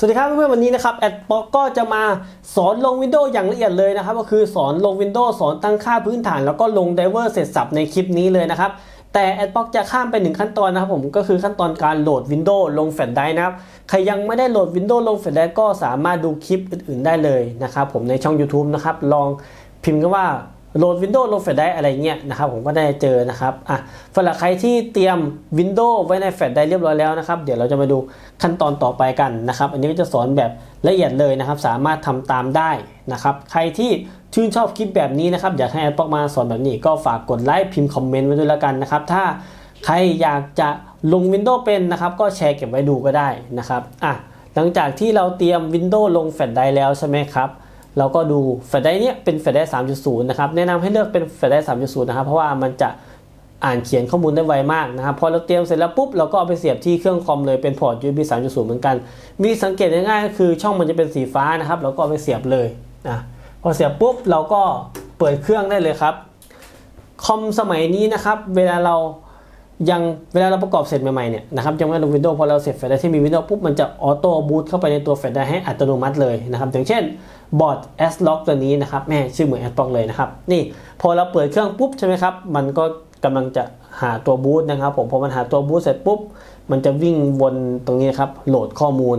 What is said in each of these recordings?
สวัสดีครับเพื่อนๆวันนี้นะครับแอดบ็อกก็จะมาสอนลง Windows อย่างละเอียดเลยนะครับ ก็คือสอนลง Windows สอนตั้งค่าพื้นฐาน แล้วก็ลงไดเวอร์เสร็จสับในคลิปนี้เลยนะครับ แต่แอดบ็อกจะข้ามไปหนึ่งขั้นตอนนะครับผมก็คือขั้นตอนการโหลด Windows ลงแฟลชไดร์นะครับ ใครยังไม่ได้โหลด Windows ลงแฟลชไดร์ก็สามารถดูคลิปอื่นๆได้เลยนะครับผมในช่อง YouTube นะครับลองพิมพ์กันว่า โหลด Windows ลงแฟลชไดร์อะไรเงี้ยนะครับผมก็ได้เจอนะครับอะสำหรับใครที่เตรียม Windows ไว้ในแฟลชไดร์เรียบร้อยแล้วนะครับ เดี๋ยวเราจะมาดูขั้นตอนต่อไปกันนะครับ อันนี้ก็จะสอนแบบละเอียดเลยนะครับ สามารถทำตามได้นะครับ ใครที่ชื่นชอบคลิปแบบนี้นะครับ อยากให้แอดปอกมาสอนแบบนี้ก็ฝากกดไลค์พิมพ์คอมเมนต์ไว้ด้วยแล้วกันนะครับ ถ้าใครอยากจะลง Windows เป็นนะครับ ก็แชร์เก็บไว้ดูก็ได้นะครับอะหลังจากที่เราเตรียม Windows ลงแฟลชไดร์แล้วใช่ไหมครับ เราก็ดูแฟลชไดร์เนี้ยเป็นแฟลชไดร์3.0 นะครับ แนะนำให้เลือกเป็นแฟลชไดร์3.0 นะครับ เพราะว่ามันจะอ่านเขียนข้อมูลได้ไวมากนะครับ พอเราเตรียมเสร็จแล้วปุ๊บ เราก็เอาไปเสียบที่เครื่องคอมเลยเป็นพอร์ต USB 3.0 เหมือนกัน มีสังเกตง่ายๆก็คือช่องมันจะเป็นสีฟ้านะครับ เราก็เอาไปเสียบเลยนะพอเสียบปุ๊บเราก็เปิดเครื่องได้เลยครับ คอมสมัยนี้นะครับ เวลาเรา ยังเวลาเราประกอบเสร็จใหม่ๆเนี่ยนะครับยังไม่ลง Windows พอเราเสร็จแฟลชไดที่มี Windows ปุ๊บมันจะออโต้บูตเข้าไปในตัวแฟลชไดรฟ์ให้อัตโนมัติเลยนะครับอย่างเช่นบอร์ด S Lock ตัวนี้นะครับแม่ชื่อเหมือน S Lock เลยนะครับนี่พอเราเปิดเครื่องปุ๊บใช่ไหมครับมันก็กำลังจะหาตัวบูตนะครับผมพอมันหาตัวบูตเสร็จปุ๊บมันจะวิ่งวนตรงนี้ครับโหลดข้อมูล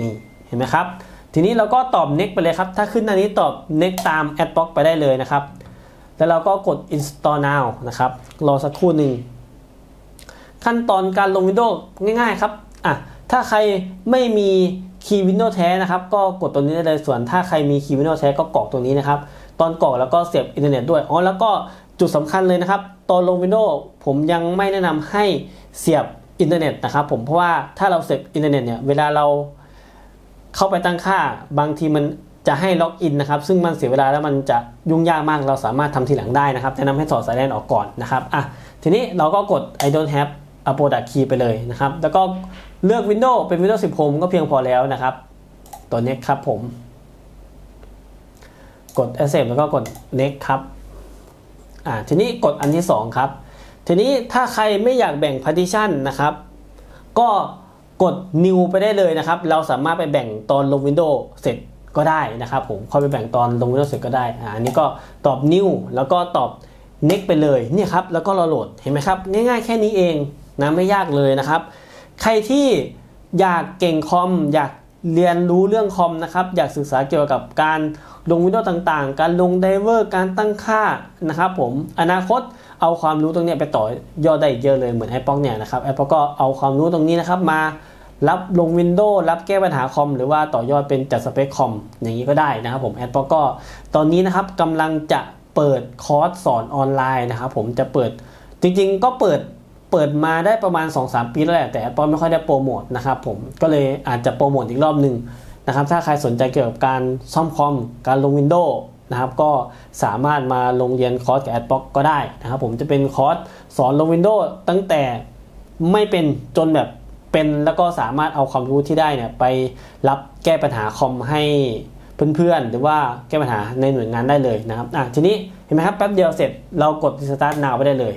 นี่เห็นไหมครับทีนี้เราก็ตอบ next ไปเลยครับถ้าขึ้นอันนี้ตอบ next ตาม Adblock ไปได้เลยนะครับแล้วเราก็กด install now นะครับรอสักครู่หนึ่ง ขั้นตอนการลง Windows ง่ายๆครับอะถ้าใครไม่มีคีย์ Windows แท้นะครับก็กดตัวนี้ได้เลยส่วนถ้าใครมีคีย์ Windows แท้ก็กรอกตัวนี้นะครับ ตอนกรอกแล้วก็เสียบอินเทอร์เน็ตด้วยอ๋อแล้วก็จุดสำคัญเลยนะครับ ตอนลง Windows ผมยังไม่แนะนำให้เสียบอินเทอร์เน็ตนะครับผมเพราะว่าถ้าเราเสียบอินเทอร์เน็ตเนี่ยเวลาเราเข้าไปตั้งค่าบางทีมันจะให้ล็อกอินนะครับ ซึ่งมันเสียเวลาแล้วมันจะยุ่งยากมากเราสามารถทำทีหลังได้นะครับแนะนำให้ถอดสายแลนออกก่อนนะครับอะทีนี้เราก็กด I don't have a product key ไปเลยนะครับ แล้วก็เลือก Windows เป็น Windows 10 Home ก็เพียงพอแล้วนะครับ ตัว next ครับผม กด accept แล้วก็กด next ครับ อ่า ทีนี้กดอันที่ 2 ครับ ทีนี้ถ้าใครไม่อยากแบ่ง partition นะครับ ก็กด new ไปได้เลยนะครับ เราสามารถไปแบ่งตอนลง Windows เสร็จก็ได้นะครับผมค่อยไปแบ่งตอนลง Windows เสร็จก็ได้ อ่า อันนี้ก็ตอบ new แล้วก็ตอบ next ไปเลยเนี่ยครับ แล้วก็เราโหลด เห็นไหมครับ ง่ายๆแค่นี้เอง นะไม่ยากเลยนะครับ ใครที่อยากเก่งคอม อยากเรียนรู้เรื่องคอมนะครับอยากศึกษาเกี่ยวกับการลงวิดีโอต่างๆ การลงไดเวอร์การตั้งค่านะครับผมอนาคตเอาความรู้ตรงนี้ไปต่อยอดได้อีกเยอะเลยเหมือนไอ p อกเนี่ยนะครับไอ p อกก็เอาความรู้ตรงนี้นะครับมารับลง Windows รับแก้ปัญหาคอม หรือว่าต่อยอดเป็นจัดสเปคคอมอย่างนี้ก็ได้นะครับผมแอดปอกก็ตอนนี้นะครับกำลังจะเปิดคอร์สสอนออนไลน์นะครับผมจะเปิดจริงๆ ก็เปิด เปิดมาได้ประมาณ 2-3 ปีแล้วแหละแต่แอดปอกไม่ค่อยได้โปรโมทนะครับผมก็เลยอาจจะโปรโมทอีกรอบหนึ่งนะครับถ้าใครสนใจเกี่ยวกับการซ่อมคอมการลง Windows นะครับก็สามารถมาลงเรียนคอร์สกับแอดบ็อกก็ได้นะครับผมจะเป็นคอร์สสอนลง Windows ตั้งแต่ไม่เป็นจนแบบเป็นแล้วก็สามารถเอาความรู้ที่ได้เนี่ยไปรับแก้ปัญหาคอมให้เพื่อนๆ หรือว่าแก้ปัญหาในหน่วยงานได้เลยนะครับอะทีนี้เห็นไหมครับแป๊บเดียวเสร็จเรากด Start Now ไปได้เลย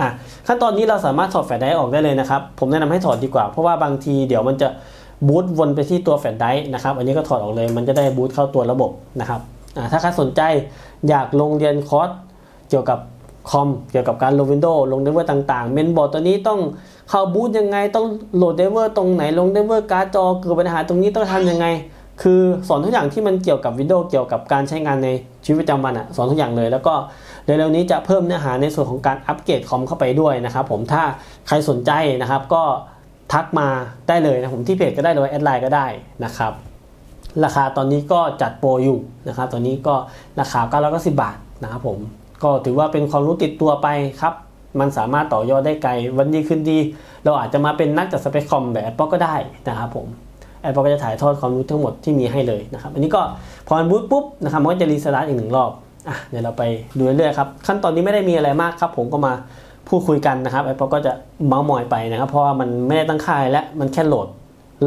อะขั้นตอนนี้เราสามารถถอดแฟลชไดรฟ์ออกได้เลยนะครับ ผมแนะนำให้ถอดดีกว่า เพราะว่าบางทีเดี๋ยวมันจะบูตวนไปที่ตัวแฟลชไดรฟ์นะครับ อันนี้ก็ถอดออกเลย มันจะได้บูตเข้าตัวระบบนะครับอะถ้าใครสนใจอยากลงเรียนคอร์สเกี่ยวกับคอมเกี่ยวกับการลง Windows ลงเดเวอร์ต่างๆ เมนบอร์ดตัวนี้ต้องเข้าบูตยังไง ต้องโหลดเดเวอร์ตรงไหน ลงเดเวอร์การ์ดจอเกิดปัญหาตรงนี้ต้องทำยังไง คือสอนทุกอย่างที่มันเกี่ยวกับ Windows เกี่ยวกับการใช้งานในชีวิตประจำวันอะสอนทุกอย่างเลย แล้วก็เร็วๆนี้จะเพิ่มเนื้อหาในส่วนของการอัปเกรดคอมเข้าไปด้วยนะครับผมถ้าใครสนใจนะครับก็ทักมาได้เลยนะผมที่เพจก็ได้เลยแอดไลน์ก็ได้นะครับราคาตอนนี้ก็จัดโปรอยู่นะครับตอนนี้ก็ราคา990บาทนะครับผมก็ถือว่าเป็นความรู้ติดตัวไปครับ มันสามารถต่อยอดได้ไกลวันดีขึ้นดี เราอาจจะมาเป็นนักจัดสเปคคอมแบบ Apple ก็ได้นะครับผม Apple ก็จะถ่ายทอดความรู้ทั้งหมดที่มีให้เลยนะครับ อันนี้ก็พอมันบูตปุ๊บนะครับมันก็จะรีสตาร์ทอีกหนึ่งรอบ อะเดี๋ยวเราไปดูเรื่อยๆครับขั้นตอนนี้ไม่ได้มีอะไรมากครับ ผมก็มาพูดคุยกันนะครับ Apple ก็จะเมาส์มอยไปนะครับ เพราะว่ามันไม่ได้ตั้งค่ายและมันแค่โหลด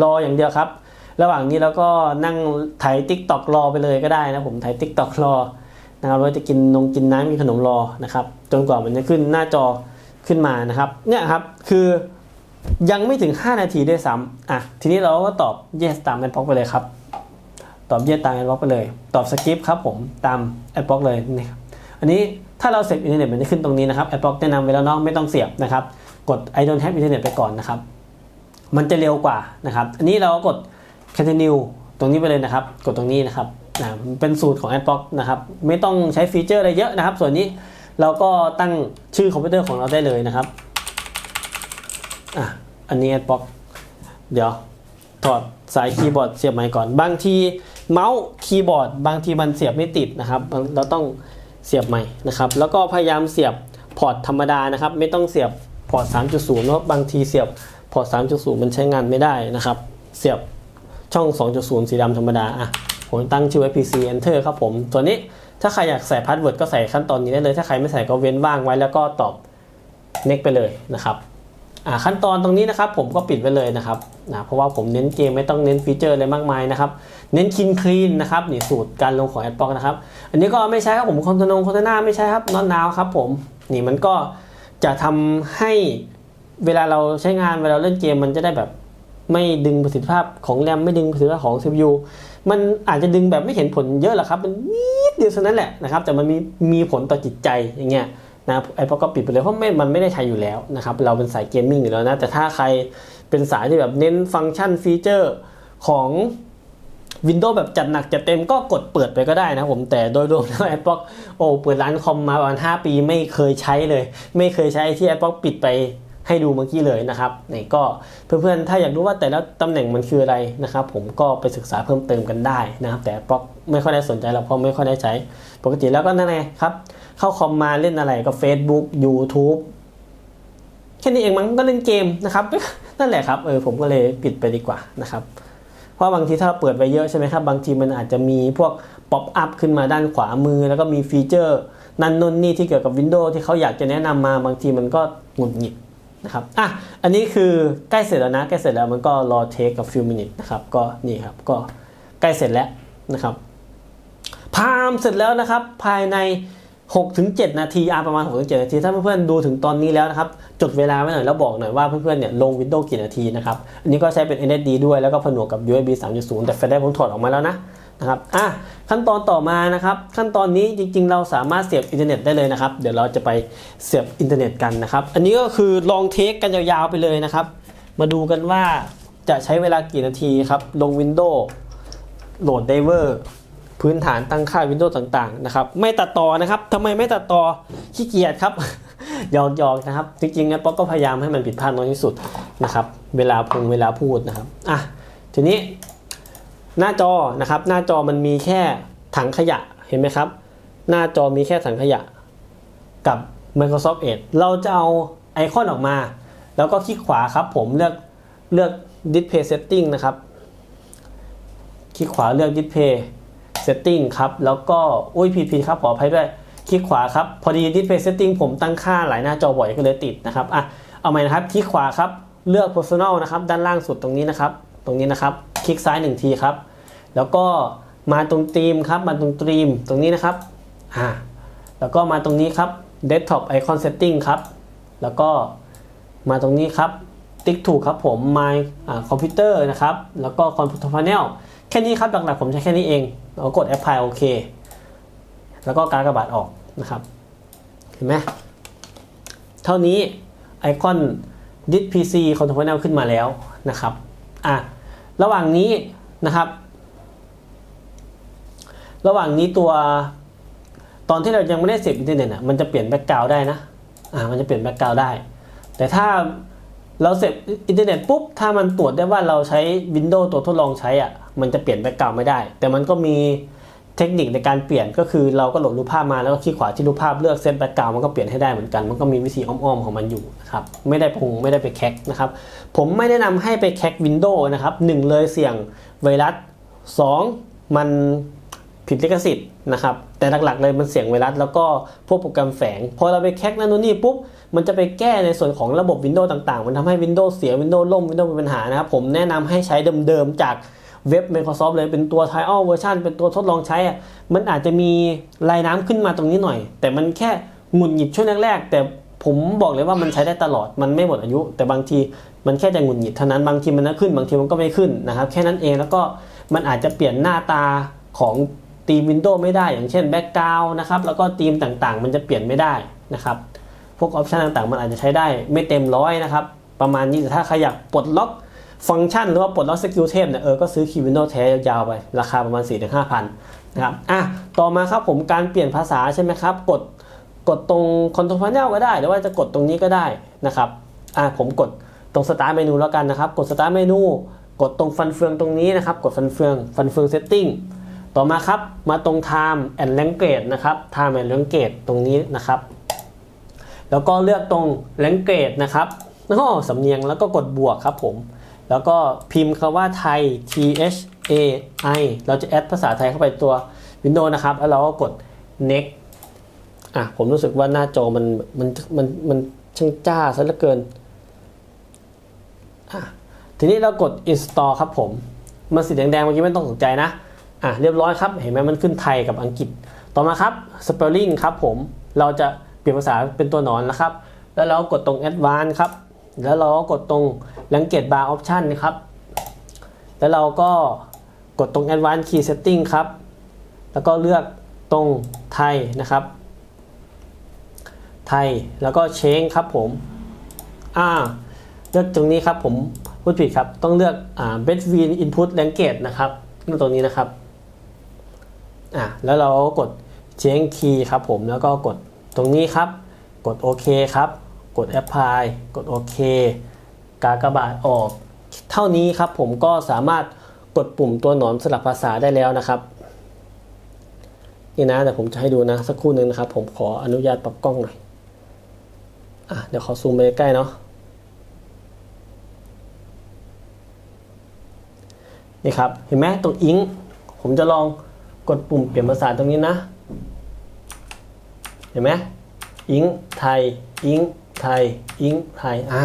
รออย่างเดียวครับ ระหว่างนี้เราก็นั่งถ่ายติ๊กตอกรอไปเลยก็ได้นะผมถ่ายติ๊กตอกรอนะครับเราจะกินนงกินน้ำกินขนมรอนะครับจนกว่ามันจะขึ้นหน้าจอขึ้นมานะครับเนี่ยครับคือยังไม่ถึง 5 นาทีด้วยซ้ำอะทีนี้เราก็ตอบ yes ตาม adblock ไปเลยครับ ตอบ yes ตาม adblock ไปเลย ตอบ skip ครับผมตาม adblock เลยนี่ครับอันนี้ถ้าเราเสียบอินเทอร์เน็ตมันจะขึ้นตรงนี้นะครับ adblock แนะนำไว้แล้วเนาะไม่ต้องเสียบนะครับ กด I don't have internet ไปก่อนนะครับ มันจะเร็วกว่านะครับ อันนี้เราก็กด continue ตรงนี้ไปเลยนะครับ กดตรงนี้นะครับนะเป็นสูตรของ adblock นะครับ ไม่ต้องใช้ฟีเจอร์อะไรเยอะนะครับ ส่วนนี้เราก็ตั้งชื่อคอมพิวเตอร์ของเราได้เลยนะครับอะอันนี้ adblock เดี๋ยวถอดสายคีย์บอร์ดเสียบใหม่ก่อน บางที เมาส์คีย์บอร์ดบางทีมันเสียบไม่ติดนะครับ เราต้องเสียบใหม่นะครับ แล้วก็พยายามเสียบพอร์ตธรรมดานะครับ ไม่ต้องเสียบพอร์ต 3.0 เพราะบางทีเสียบพอร์ต 3.0 มันใช้งานไม่ได้นะครับ เสียบช่อง 2.0 สีดำธรรมดาอะผมตั้งชื่อไว้ PC Enter ครับผม ตัวนี้ถ้าใครอยากใส่พาสเวิร์ดก็ใส่ขั้นตอนนี้ได้เลย ถ้าใครไม่ใส่ก็เว้นว่างไว้แล้วก็ตอบ next ไปเลยนะครับ ขั้นตอนตรงนี้นะครับผมก็ปิดไว้เลยนะครับนะเพราะว่าผมเน้นเกมไม่ต้องเน้นฟีเจอร์อะไรมากมายนะครับเน้นคินคลีนนะครับนี่สูตรการลงของแอดบล็อกนะครับอันนี้ก็ไม่ใช่ครับผมคอนโทรลคอนโทรลไม่ใช่ครับนอนนาวครับผมนี่มันก็จะทำให้เวลาเราใช้งานเวลาเราเล่นเกมมันจะได้แบบไม่ดึงประสิทธิภาพของแรมไม่ดึงประสิทธิภาพของ CPU มันอาจจะดึงแบบไม่เห็นผลเยอะหรอกครับ มันนิดเดียวเท่านั้นแหละนะครับ แต่มันมีมีผลต่อจิตใจอย่างเงี้ย นะไอ้พอก็ปิดไปเลยเพราะไม่มันไม่ได้ใช้อยู่แล้วนะครับเราเป็นสายเกมมิ่งอยู่แล้วนะแต่ถ้าใครเป็นสายที่แบบเน้นฟังก์ชันฟีเจอร์ของ Windows แบบจัดหนักจัดเต็มก็กดเปิดไปก็ได้นะผมแต่โดยรวมแล้วแอปบ็อกโอ้เปิดร้านคอมมาประมาณ 5 ปีไม่เคยใช้เลย ไม่เคยใช้ที่แอปบ็อกปิดไป ให้ดูเมื่อกี้เลยนะครับนี่ก็เพื่อนๆ ถ้าอยากรู้ว่าแต่ละตำแหน่งมันคืออะไรนะครับ ผมก็ไปศึกษาเพิ่มเติมกันได้นะครับ แต่บล็อกไม่ค่อยได้สนใจเราเพราะไม่ค่อยได้ใช้ ปกติแล้วก็นั่นไงครับ เข้าคอมมาเล่นอะไรก็ Facebook YouTube แค่นี้เองมั้งก็เล่นเกมนะครับนั่นแหละครับเออผมก็เลยปิดไปดีกว่านะครับเพราะบางทีถ้าเปิดไปเยอะใช่ไหมครับบางทีมันอาจจะมีพวกป๊อปอัพขึ้นมาด้านขวามือ แล้วก็มีฟีเจอร์นั่นนู่นนี่ที่เกี่ยวกับ Windows ที่เขาอยากจะแนะนำมาบางทีมันก็หงุดหงิด นะครับอะอันนี้คือใกล้เสร็จแล้วนะใกล้เสร็จแล้วมันก็รอเทคกับฟิวมินิทนะครับก็นี่ครับก็ใกล้เสร็จแล้วนะครับพามเสร็จแล้วนะครับภายใน6ถึง7นาทีอะประมาณ6ถึง7นาที ถ้าเพื่อนๆดูถึงตอนนี้แล้วนะครับ จดเวลาไว้หน่อยแล้วบอกหน่อยว่าเพื่อนๆเนี่ยลง Windows กี่นาทีนะครับ อันนี้ก็ใช้เป็น NSD ด้วยแล้วก็ผนวกกับ USB 3.0 แต่แฟลชไดร์ผมถอดออกมาแล้วนะ นะครับอะขั้นตอนต่อมานะครับ ขั้นตอนนี้จริง ๆ เราสามารถเสียบอินเทอร์เน็ตได้เลยนะครับ เดี๋ยวเราจะไปเสียบอินเทอร์เน็ตกันนะครับ อันนี้ก็คือลองเทคกันยาวๆไปเลยนะครับ มาดูกันว่าจะใช้เวลากี่นาทีครับ ลง Windows โหลดไดเวอร์พื้นฐานตั้งค่า Windows ต่างๆนะครับ ไม่ตัดต่อนะครับทำไมไม่ตัดต่อขี้เกียจครับหยอกๆนะครับ จริงๆนะป๊อกก็พยายามให้มันผิดพลาดน้อยที่สุดนะครับ เวลาพูงเวลาพูดนะครับ อะ ทีนี้ หน้าจอนะครับ หน้าจอมันมีแค่ถังขยะเห็นไหมครับ หน้าจอมีแค่ถังขยะกับ Microsoft Edge เราจะเอาไอคอนออกมา แล้วก็คลิกขวาครับ ผมเลือกเลือก Display Setting นะครับ คลิกขวาเลือก Display Setting ครับ แล้วก็อุ้ยผิดผิดครับขออภัยด้วย คลิกขวาครับ พอดี Display Setting ผมตั้งค่าหลายหน้าจอบ่อยก็เลยติดนะครับอะเอาใหม่นะครับ คลิกขวาครับ เลือก Personal นะครับ ด้านล่างสุดตรงนี้นะครับ ตรงนี้นะครับ คลิกซ้ายหนึ่งทีครับ แล้วก็มาตรงธีมครับ มาตรงธีมตรงนี้นะครับอ่าแล้วก็มาตรงนี้ครับ Desktop Icon Setting ครับ แล้วก็มาตรงนี้ครับ ติ๊กถูกครับผม My อ่าคอมพิวเตอร์นะครับ แล้วก็ Control Panel แค่นี้ครับ หลักๆผมใช้แค่นี้เองเรากด Apply โอเค แล้วก็การกระบาดออกนะครับ เห็นไหมเท่านี้ไอคอน Dis PC Control Panel ขึ้นมาแล้วนะครับ อะ ระหว่างนี้นะครับ ระหว่างนี้ตัวตอนที่เรายังไม่ได้เสียบอินเทอร์เน็ตอะมันจะเปลี่ยนแบ็กกราวได้นะอ่ามันจะเปลี่ยนแบ็กกราวได้ แต่ถ้าเราเสพอินเทอร์เน็ตปุ๊บถ้ามันตรวจได้ว่าเราใช้ Windows ตัวทดลองใช้อะมันจะเปลี่ยนแบ็กกราวไม่ได้ แต่มันก็มี เทคนิคในการเปลี่ยนก็คือเราก็โหลดรูปภาพมาแล้วก็คลิกขวาที่รูปภาพเลือกเซตแบ็กกราวมันก็เปลี่ยนให้ได้เหมือนกัน มันก็มีวิธีอ้อมๆของมันอยู่นะครับไม่ได้พงไม่ได้ไปแคกนะครับผมไม่แนะนำให้ไปแคก Windows นะครับหนึ่งเลยเสี่ยงไวรัสสองมันผิดลิขสิทธิ์นะครับแต่หลักๆเลยมันเสี่ยงไวรัสแล้วก็พวกโปรแกรมแฝงพอเราไปแคกนั่นนู่นนี่ปุ๊บมันจะไปแก้ในส่วนของระบบ Windows ต่างๆ มันทำให้ Windows เสีย Windows ล่ม Windows มีปัญหานะครับผมแนะนำให้ใช้เดิมๆจาก เว็บ Microsoft เลยเป็นตัว trial version เป็นตัวทดลองใช้อะมันอาจจะมีลายน้ำขึ้นมาตรงนี้หน่อย แต่มันแค่หงุดหงิดช่วงแรกๆแต่ผมบอกเลยว่ามันใช้ได้ตลอดมันไม่หมดอายุ แต่บางทีมันแค่จะหงุดหงิดเท่านั้นบางทีมันก็ขึ้น บางทีมันก็ไม่ขึ้นนะครับ แค่นั้นเองแล้วก็มันอาจจะเปลี่ยนหน้าตาของทีมวินโดว์ไม่ได้อย่างเช่นแบ็กกราวนะครับแล้วก็ธีมต่างๆ มันจะเปลี่ยนไม่ได้นะครับ พวกออปชันต่างๆ มันอาจจะใช้ได้ไม่เต็มร้อยนะครับ ประมาณนี้แต่ถ้าใครอยากปลดล็อก ฟังก์ชันหรือว่าปลดล็อกสกิลเทพเนี่ยเออก็ซื้อคีย์วินโดว์แท้ยาวๆไป ราคาประมาณ 4 5 0 0 0นะครับอะต่อมาครับผมการเปลี่ยนภาษาใช่ไหมครับ กดกดตรงคอนโทรลพาเนลก็ได้ หรือว่าจะกดตรงนี้ก็ได้นะครับอะผมกดตรงสตาร์เมนูแล้วกันนะครับ กดสตาร์เมนู กดตรงฟันเฟืองตรงนี้นะครับ กดฟันเฟืองฟันเฟืองเซตติ้งต่อมาครับ มาตรง time and language นะครับ time and language ตรงนี้นะครับ แล้วก็เลือกตรง language นะครับแล้วก็สำเนียงแล้วก็กดบวกครับผม แล้วก็พิมพ์คำว่าไทย T H A I เราจะแอดภาษาไทยเข้าไปตัว Windows นะครับ แล้วเราก็กด next อะ ผมรู้สึกว่าหน้าจอมันมันมันมันช่างจ้าซะเหลือเกิน อะ ทีนี้เรากด install ครับผม มันสีแดงๆเมื่อกี้ไม่ต้องสนใจนะ อะ เรียบร้อยครับ เห็นไหมมันขึ้นไทยกับอังกฤษ ต่อมาครับ spelling ครับผม เราจะเปลี่ยนภาษาเป็นตัวหนอนนะครับ แล้วเรากดตรง advanced ครับ แล้วเราก็กดตรง language bar option นะครับ แล้วเราก็กดตรง advanced key setting ครับ แล้วก็เลือกตรงไทยนะครับ ไทยแล้วก็ change ครับผม อ่า เลือกตรงนี้ครับผมพูดผิดครับ ต้องเลือกอ่า between input language นะครับเลือกตรงนี้นะครับ อะแล้วเราก็กด change key ครับผม แล้วก็กดตรงนี้ครับ กดโอเคครับ กด apply กดโอเคกากบาทออก เท่านี้ครับผมก็สามารถกดปุ่มตัวหนอนสลับภาษาได้แล้วนะครับนี่นะแต่ผมจะให้ดูนะสักครู่หนึ่งนะครับ ผมขออนุญาตปรับกล้องหน่อยอะเดี๋ยวขอซูมไปใกล้เนาะนี่ครับเห็นไหมตรงอิงผมจะลองกดปุ่มเปลี่ยนภาษาตรงนี้นะ เห็นไหมอิงไทยอิง ไทยอิงไทยอ่า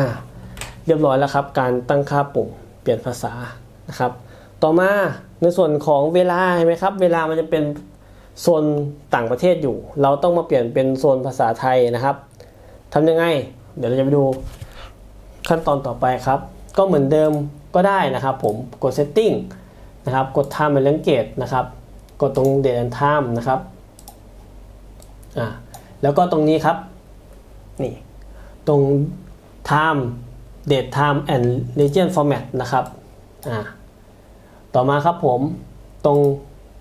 เรียบร้อยแล้วครับ การตั้งค่าปุ่มเปลี่ยนภาษานะครับ ต่อมาในส่วนของเวลาเห็นไหมครับ เวลามันจะเป็นโซนต่างประเทศอยู่ เราต้องมาเปลี่ยนเป็นโซนภาษาไทยนะครับทำยังไง เดี๋ยวเราจะไปดูขั้นตอนต่อไปครับ ก็เหมือนเดิมก็ได้นะครับ ผมกด setting นะครับ กด time and language นะครับ กดตรง date and time นะครับ อ่า แล้วก็ตรงนี้ครับ นี่ ตรง time date time and region format นะครับอ่าต่อมาครับผมตรง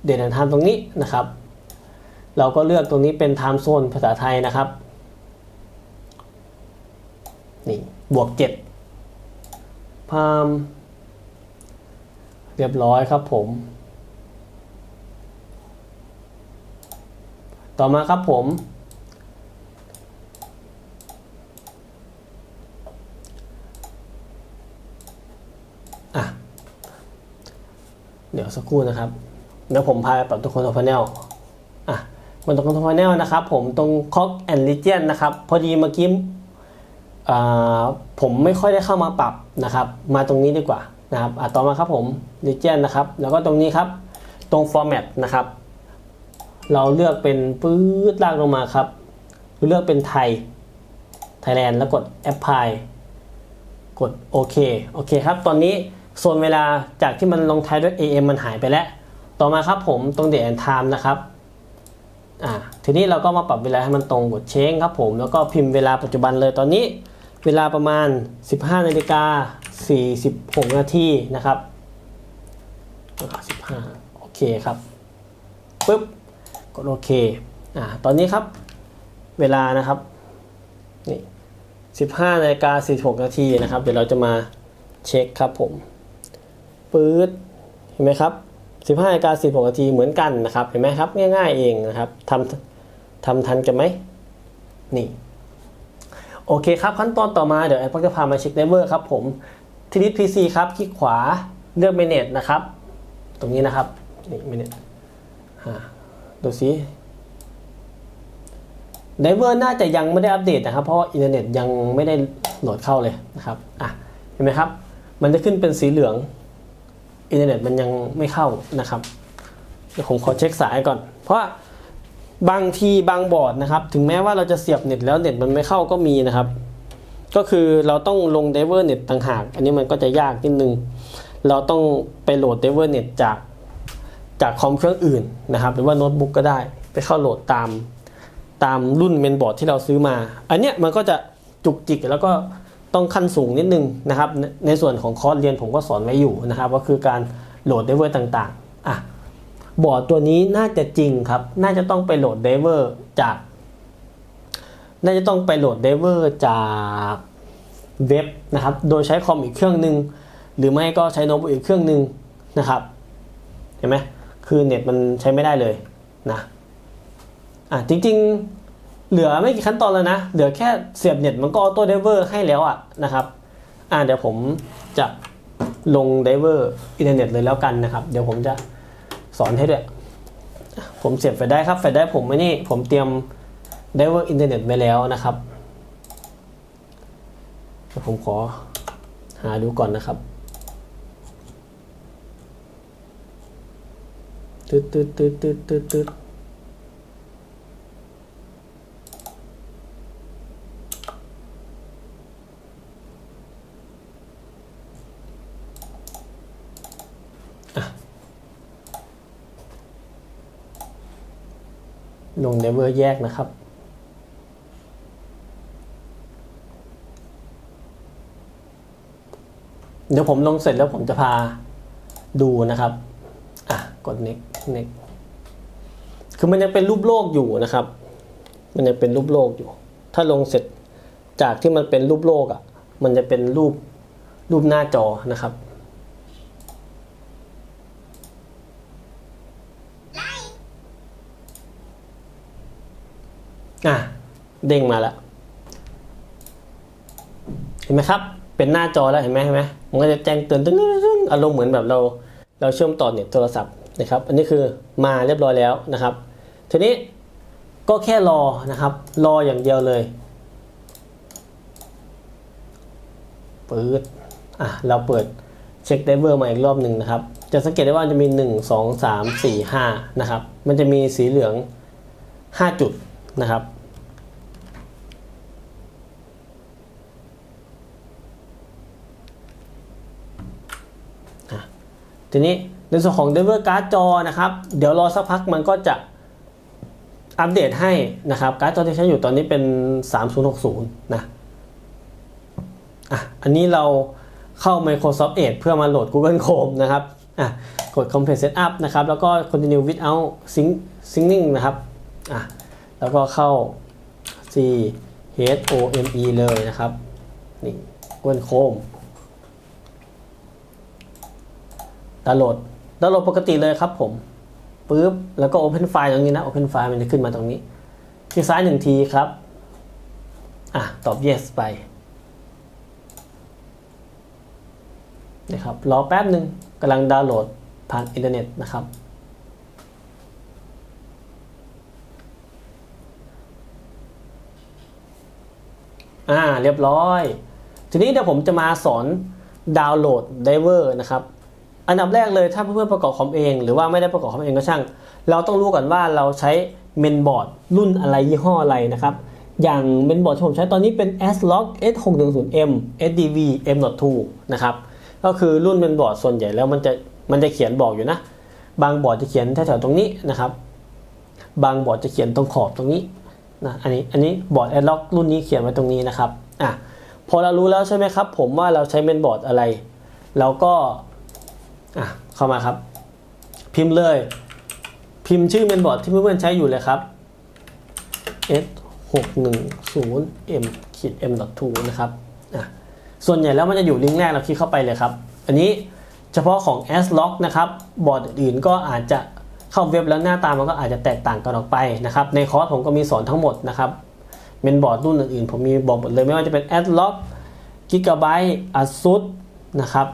date and time ตรงนี้นะครับ เราก็เลือกตรงนี้เป็น time zone ภาษาไทยนะครับนี่บวก7พามเรียบร้อยครับผม ต่อมาครับผม อะ เดี๋ยวสักครู่นะครับ เดี๋ยวผมพาไปปรับตัวคอนโทรลพาเนลอะบนตัวคอนโทรลพาเนลนะครับ ผมตรง Clock and Region นะครับ พอดีเมื่อกี้ผมไม่ค่อยได้เข้ามาปรับนะครับ มาตรงนี้ดีกว่านะครับอะต่อมาครับผม Region นะครับ แล้วก็ตรงนี้ครับ ตรง Format นะครับ เราเลือกเป็นปื๊ดลากลงมาครับ เลือกเป็นไทย Thailand แล้วกด Apply กดโอเค โอเคครับ ตอนนี้ โซนเวลาจากที่มันลงท้ายด้วย AM มันหายไปแล้ว ต่อมาครับผมตรง Date and Time นะครับอ่าทีนี้เราก็มาปรับเวลาให้มันตรงกดเช้งครับผมแล้วก็พิมพ์เวลาปัจจุบันเลยตอนนี้เวลาประมาณ 15นาฬิกา46นาทีนะครับ15โอเคครับปึ๊บกดโอเคอ่าตอนนี้ครับเวลานะครับนี่15นาฬิกา46นาทีนะครับ เดี๋ยวเราจะมาเช็คครับผม ปื๊ดเห็นไหมครับ 15นาฬิกา46นาทีเหมือนกันนะครับ เห็นไหมครับ ง่ายๆเองนะครับทำทำทันกันไหมนี่โอเคครับ ขั้นตอนต่อมาเดี๋ยวแอปก็จะพามาเช็คไดเวอร์ครับผมทีนี้ PC ครับคลิกขวาเลือก Manage นะครับ ตรงนี้นะครับนี่ Manage ดูสิไดเวอร์น่าจะยังไม่ได้อัปเดตนะครับ เพราะอินเทอร์เน็ตยังไม่ได้โหลดเข้าเลยนะครับอะเห็นไหมครับ มันจะขึ้นเป็นสีเหลือง อินเทอร์เน็ตมันยังไม่เข้านะครับเดี๋ยวผมขอเช็คสายก่อน เพราะบางทีบางบอร์ดนะครับ ถึงแม้ว่าเราจะเสียบเน็ตแล้วเน็ตมันไม่เข้าก็มีนะครับ ก็คือเราต้องลง DiverNet ต่างหาก อันนี้มันก็จะยากนิดนึง เราต้องไปโหลด DiverNet จากจากคอมเครื่องอื่นนะครับ หรือว่าโน้ตบุ๊กก็ได้ ไปเข้าโหลดตามตามรุ่นเมนบอร์ดที่เราซื้อมา อันเนี้ยมันก็จะจุกจิกแล้วก็ ต้องขั้นสูงนิดนึงนะครับ ในส่วนของคอร์สเรียนผมก็สอนไว้อยู่นะครับก็คือการโหลด Diver ต่างๆอะบอร์ดตัวนี้น่าจะจริงครับ น่าจะต้องไปโหลด Diver จาก น่าจะต้องไปโหลด Diver จากเว็บนะครับ โดยใช้คอมอีกเครื่องหนึ่งหรือไม่ก็ใช้โน้ตบุ๊กอีกเครื่องหนึ่งนะครับ เห็นไหมคือเน็ตมันใช้ไม่ได้เลยนะอะจริง ๆ เหลือไม่กี่ขั้นตอนแล้วนะ เหลือแค่เสียบเน็ตมันก็ออโต้ไดเวอร์ให้แล้วอะนะครับ อะเดี๋ยวผมจะลงไดเวอร์อินเทอร์เน็ตเลยแล้วกันนะครับ เดี๋ยวผมจะสอนให้ด้วย ผมเสียบไฟได้ครับไฟได้ผมไม่นี่ผมเตรียมไดเวอร์อินเทอร์เน็ตไปแล้วนะครับเดี๋ยวผมขอหาดูก่อนนะครับตึ๊ดตึ๊ดตึ๊ดตึ๊ดตึ๊ด ลงเดเวอร์แยกนะครับ เดี๋ยวผมลงเสร็จแล้วผมจะพาดูนะครับ อะ กด next next คือมันยังเป็นรูปโลกอยู่นะครับ มันยังเป็นรูปโลกอยู่ ถ้าลงเสร็จจากที่มันเป็นรูปโลกอะ่ะ มันจะเป็นรูปรูปหน้าจอนะครับ อะ เด้งมาแล้ว เห็นไหมครับ เป็นหน้าจอแล้วเห็นไหมเห็นไหมมันก็จะแจ้งเตือนตึ้งอารมณ์เหมือนแบบเรา เราเชื่อมต่อเน็ตโทรศัพท์นะครับ อันนี้คือมาเรียบร้อยแล้วนะครับ ทีนี้ก็แค่รอนะครับ รออย่างเดียวเลยเปืดอะเราเปิดเช็คไดเวอร์มาอีกรอบหนึ่งนะครับ จะสังเกตได้ว่าจะมี 1 2 3 4 5 นะครับ มันจะมีสีเหลือง 5 จุดนะครับ ทีนี้ในส่วนของ Driver Card จอนะครับ เดี๋ยวรอสักพักมันก็จะอัปเดตให้นะครับ การ์ดจอที่ใช้อยู่ตอนนี้เป็น 3060 นะอะอันนี้เราเข้า Microsoft Edge เพื่อมาโหลด Google Chrome นะครับอะกด Complete Setup นะครับ แล้วก็ Continue without sync syncing นะครับอะแล้วก็เข้า C H O M E เลยนะครับนี่ Google Chrome ดาวน์โหลดดาวน์โหลดปกติเลยครับผมปุ๊บแล้วก็ Open File ตรงนี้นะ Open File มันจะขึ้นมาตรงนี้คลิกซ้ายหนึ่งทีครับ อะ ตอบ yes ไปนะครับรอแป๊บหนึ่งกำลังดาวน์โหลดผ่านอินเทอร์เน็ตนะครับ อ่า เรียบร้อย ทีนี้เดี๋ยวผมจะมาสอนดาวน์โหลดไดเวอร์นะครับ อันดับแรกเลยถ้าเพื่อนๆประกอบคอมเอง หรือว่าไม่ได้ประกอบคอมเองก็ช่าง เราต้องรู้ก่อนว่าเราใช้เมนบอร์ดรุ่นอะไรยี่ห้ออะไรนะครับ อย่างเมนบอร์ดที่ผมใช้ตอนนี้เป็น S-Log S610M SDV M.2 นะครับ ก็คือรุ่นเมนบอร์ดส่วนใหญ่แล้วมันจะมันจะเขียนบอกอยู่นะ บางบอร์ดจะเขียนแถวๆตรงนี้นะครับ บางบอร์ดจะเขียนตรงขอบตรงนี้นะ อันนี้อันนี้บอร์ด S-Log รุ่นนี้เขียนไว้ตรงนี้นะครับ อะ พอเรารู้แล้วใช่ไหมครับ ผมว่าเราใช้เมนบอร์ดอะไรเราก็ อะเข้ามาครับ พิมพ์เลย พิมพ์ชื่อเมนบอร์ดที่เพื่อนๆใช้อยู่เลยครับ s 6 1 0 m ขีด m 2นะครับอะส่วนใหญ่แล้วมันจะอยู่ลิงก์แรกเราคลิกเข้าไปเลยครับ อันนี้เฉพาะของ s log นะครับบอร์ดอื่นก็อาจจะเข้าเว็บแล้วหน้าตามันก็อาจจะแตกต่างกันออกไปนะครับ ในคอร์สผมก็มีสอนทั้งหมดนะครับเมนบอร์ดรุ่นอื่นๆ ผมมีบอกหมดเลยไม่ว่าจะเป็น s log Gigabyte ASUS นะครับ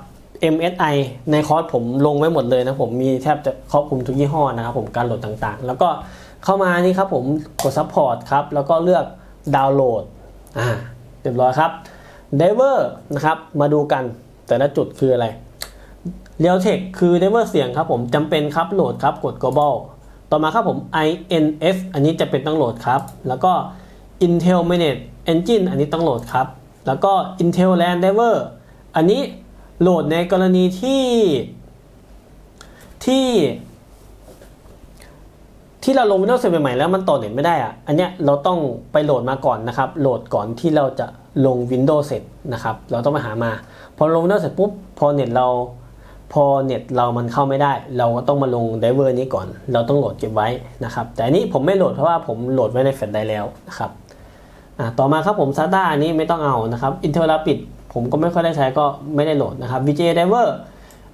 MSI ในคอร์สผมลงไว้หมดเลยนะผมมีแทบจะครอบคลุมทุกยี่ห้อนะครับผมการโหลดต่างๆ แล้วก็เข้ามานี่ครับผมกด Support ครับแล้วก็เลือกดาวน์โหลดอ่าเรียบร้อยครับ Diver นะครับมาดูกันแต่ละจุดคืออะไร r e a l t e c h คือ Diver เสียงครับผมจำเป็นครับโหลดครับกด Global ต่อมาครับผม INF อันนี้จะเป็นต้องโหลดครับ แล้วก็ Intel Manage Engine อันนี้ต้องโหลดครับ แล้วก็ Intel Land Driver อันนี้ โหลดในกรณีที่ที่ ที่เราลง Windows 10ใหม่ๆแล้วมันต่อเน็ตไม่ได้อะอันเนี้ยเราต้องไปโหลดมาก่อนนะครับ โหลดก่อนที่เราจะลง Windows เสร็จนะครับ เราต้องไปหามา พอลง Windows เสร็จปุ๊บพอเน็ตเราพอเน็ตเรามันเข้าไม่ได้ เราก็ต้องมาลงไดเวอร์นี้ก่อน เราต้องโหลดเก็บไว้นะครับ แต่อันนี้ผมไม่โหลดเพราะว่าผมโหลดไว้ในแฟลชได้แล้วนะครับอ่าต่อมาครับผม SATA อันนี้ไม่ต้องเอานะครับ Intel Rapid ผมก็ไม่ค่อยได้ใช้ก็ไม่ได้โหลดนะครับ VGA Driver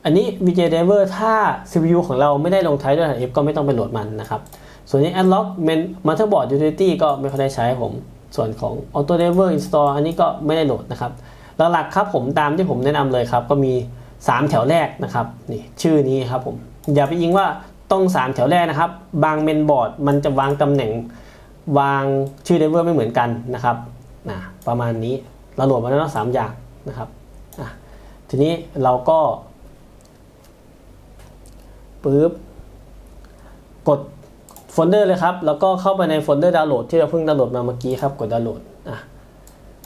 อันนี้ VGA Driver ถ้า CPU ของเราไม่ได้ลงท้ายด้วย F ก็ไม่ต้องไปโหลดมันนะครับ ส่วนนี้ Unlock Men Motherboard Utility ก็ไม่ค่อยได้ใช้ผม ส่วนของ Auto Driver Install อันนี้ก็ไม่ได้โหลดนะครับ หลักๆครับผมตามที่ผมแนะนำเลยครับ ก็มี 3 แถวแรกนะครับนี่ชื่อนี้ครับผม อย่าไปยิงว่าต้อง 3 แถวแรกนะครับ บางเมนบอร์ดมันจะวางตำแหน่งวางชื่อเดเวอร์ไม่เหมือนกันนะครับนะประมาณนี้เราโหลดมาแล้วเนอะสามอย่าง นะครับทีนี้เราก็ปึ๊บกดโฟลเดอร์เลยครับ แล้วก็เข้าไปในโฟลเดอร์ดาวน์โหลดที่เราเพิ่งดาวน์โหลดมาเมื่อกี้ครับ กดดาวน์โหลด